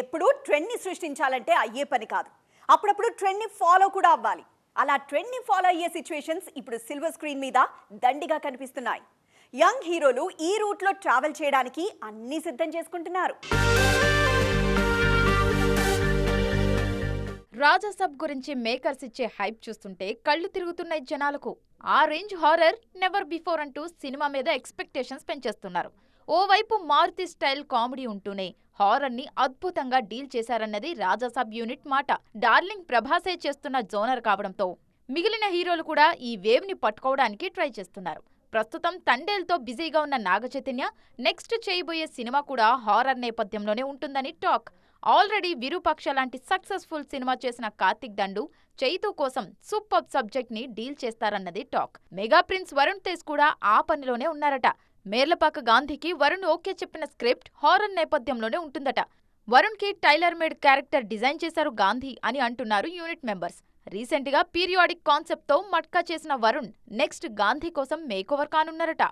ఎప్పుడూ ట్రెండ్ని సృష్టించాలంటే అయ్యే పని కాదు. అప్పుడప్పుడు ట్రెండ్ని ఫాలో కూడా అవ్వాలి. అలా ట్రెండ్ని ఫాలో అయ్యే సిచ్యువేషన్స్ ఇప్పుడు సిల్వర్ స్క్రీన్ మీద దండిగా కనిపిస్తున్నాయి. యంగ్ హీరోలు ఈ రూట్లో ట్రావెల్ చేయడానికి అన్నీ సిద్ధం చేసుకుంటున్నారు. రాజాసబ్ గురించి మేకర్స్ ఇచ్చే హైప్ చూస్తుంటే కళ్ళు తిరుగుతున్నాయి జనాలకు. ఆ రేంజ్ హారర్ నెవర్ బిఫోర్ అంటూ సినిమా మీద ఎక్స్పెక్టేషన్స్ పెంచేస్తున్నారు. ఓవైపు మారుతి స్టైల్ కామెడీ ఉంటూనే హారర్ని అద్భుతంగా డీల్ చేశారన్నది రాజాసాబ్ యూనిట్ మాట. డార్లింగ్ ప్రభాసే చేస్తున్న జోనర్ కావడంతో మిగిలిన హీరోలు కూడా ఈ వేవ్ని పట్టుకోవడానికి ట్రై చేస్తున్నారు. ప్రస్తుతం తండేల్తో బిజీగా ఉన్న నాగచైతన్య నెక్స్ట్ చేయబోయే సినిమా కూడా హారర్ నేపథ్యంలోనే ఉంటుందని టాక్. ఆల్రెడీ విరూపక్ష లాంటి సక్సెస్ఫుల్ సినిమా చేసిన కార్తిక్ దండు చైతు కోసం సూపర్ సబ్జెక్ట్ని deal చేస్తారన్నది talk. Mega prince Varun Tej కూడా ఆ పనిలోనే ఉన్నారట. మేర్లపాక గాంధీకి వరుణ్ ఓకే చెప్పిన స్క్రిప్ట్ హారర్ నేపథ్యంలోనే ఉంటుందట. వరుణ్కి టైలర్ మేడ్ క్యారెక్టర్ డిజైన్ చేశారు గాంధీ అని అంటున్నారు యూనిట్ మెంబర్స్. రీసెంట్గా పీరియాడిక్ కాన్సెప్ట్తో మట్కా చేసిన వరుణ్ నెక్స్ట్ గాంధీ కోసం మేకోవర్ కానున్నారట.